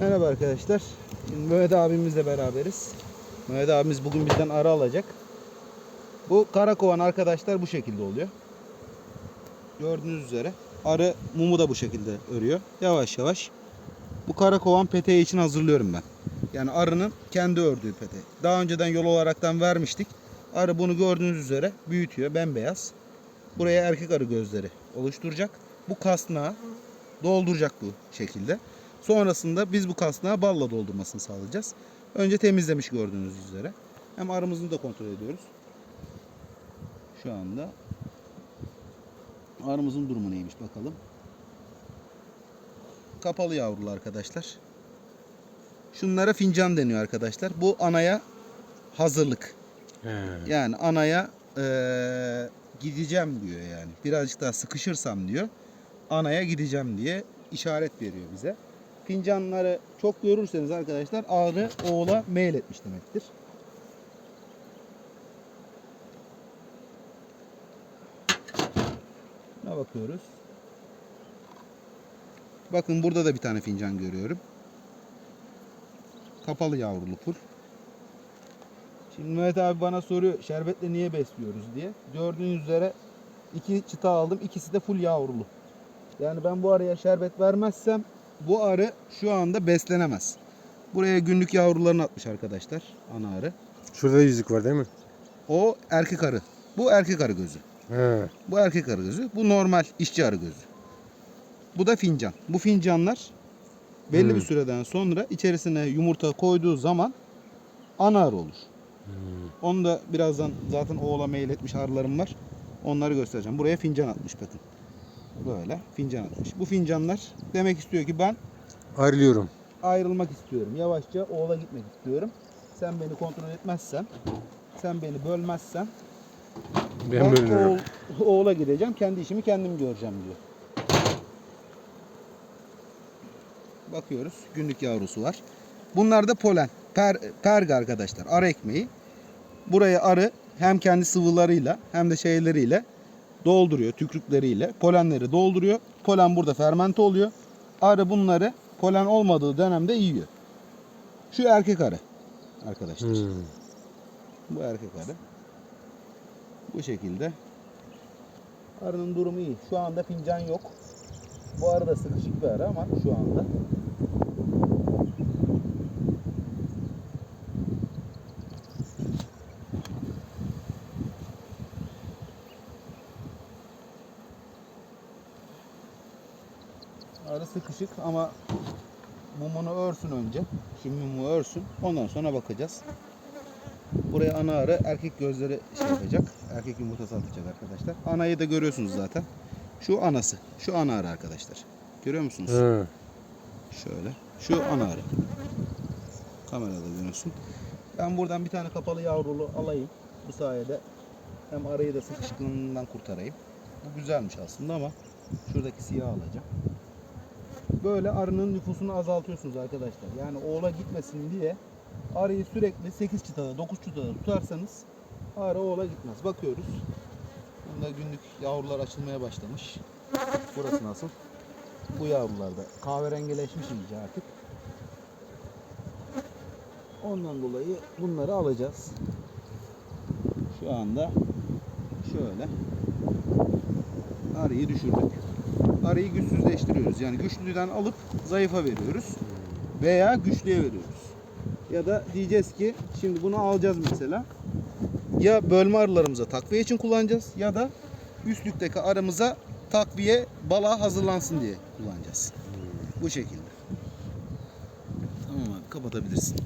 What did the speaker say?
Merhaba arkadaşlar. Şimdi Mehmet abimizle beraberiz. Mehmet abimiz bugün bizden arı alacak. Bu karakovan arkadaşlar bu şekilde oluyor. Gördüğünüz üzere. Arı mumu da bu şekilde örüyor. Yavaş yavaş. Bu karakovan peteği için hazırlıyorum ben. Yani arının kendi ördüğü peteği. Daha önceden yol olaraktan vermiştik. Arı bunu gördüğünüz üzere büyütüyor. Bembeyaz. Buraya erkek arı gözleri oluşturacak. Bu kasnağı dolduracak bu şekilde. Sonrasında biz bu kasnağı balla doldurmasını sağlayacağız. Önce temizlemiş gördüğünüz üzere. Hem arımızını da kontrol ediyoruz. Şu anda arımızın durumu neymiş bakalım. Kapalı yavrulu arkadaşlar. Şunlara fincan deniyor arkadaşlar. Bu anaya hazırlık. He. Yani anaya eee, gideceğim diyor yani. Birazcık daha sıkışırsam diyor. Anaya gideceğim diye işaret veriyor bize. Fincanları çok görürseniz arkadaşlar ağrı oğula meyil etmiş demektir. Ne bakıyoruz? Bakın burada da bir tane fincan görüyorum. Kapalı yavrulu pul. Şimdi Mehmet abi bana soruyor şerbetle niye besliyoruz diye. Gördüğünüz üzere iki çıta aldım. İkisi de full yavrulu. Yani ben bu araya şerbet vermezsem bu arı şu anda beslenemez. Buraya günlük yavrularını atmış arkadaşlar ana arı. Şurada yüzük var değil mi? O erkek arı. Bu erkek arı gözü. He. Bu erkek arı gözü. Bu normal işçi arı gözü. Bu da fincan. Bu fincanlar belli bir Hmm. süreden sonra içerisine yumurta koyduğu zaman ana arı olur. Hmm. Onu da birazdan zaten oğla mail etmiş arılarım var. Onları göstereceğim. Buraya fincan atmış bakın. Böyle fincan atmış. Bu fincanlar demek istiyor ki ben Ayrılıyorum. ayrılmak istiyorum. Yavaşça oğla gitmek istiyorum. Sen beni kontrol etmezsen, sen beni bölmezsen Ben bölünürüm. oğul- oğula gideceğim. Kendi işimi kendim göreceğim diyor. Bakıyoruz. Günlük yavrusu var. Bunlar da polen. Per, perg arkadaşlar. Arı ekmeği. Buraya arı hem kendi sıvılarıyla hem de şeyleriyle dolduruyor. Tükrükleriyle. Polenleri dolduruyor. Polen burada fermente oluyor. Arı bunları polen olmadığı dönemde yiyor. Şu erkek arı arkadaşlar. Hmm. Bu erkek arı. Bu şekilde. Arının durumu iyi. Şu anda fincan yok. Bu arı da sıkışık bir arı ama şu anda. Arı sıkışık ama mumunu örsün önce. Şu mumu örsün. Ondan sonra bakacağız. Buraya ana arı erkek gözleri şey yapacak. Erkek yumurtası atacak arkadaşlar. Anayı da görüyorsunuz zaten. Şu anası. Şu ana arı arkadaşlar. Görüyor musunuz? He. Şöyle. Şu ana arı. Kamerada görüyorsun. Ben buradan bir tane kapalı yavrulu alayım. Bu sayede hem arıyı da sıkışıklığından kurtarayım. Bu güzelmiş aslında ama şuradaki siyah alacağım. Böyle arının nüfusunu azaltıyorsunuz arkadaşlar. Yani oğula gitmesin diye arıyı sürekli 8 çıtada 9 çıtada tutarsanız arı oğula gitmez. Bakıyoruz. Bunda günlük yavrular açılmaya başlamış. Burası nasıl? Bu yavrular da kahverengileşmiş iyice artık. Ondan dolayı bunları alacağız. Şu anda şöyle arıyı düşürdük. Arıyı güçsüzleştiriyoruz. Yani güçlüden alıp zayıfa veriyoruz. Veya güçlüye veriyoruz. Ya da diyeceğiz ki şimdi bunu alacağız mesela. Ya bölme arılarımıza takviye için kullanacağız ya da üstlükteki arımıza takviye bala hazırlansın diye kullanacağız. Bu şekilde. Tamam abi kapatabilirsin.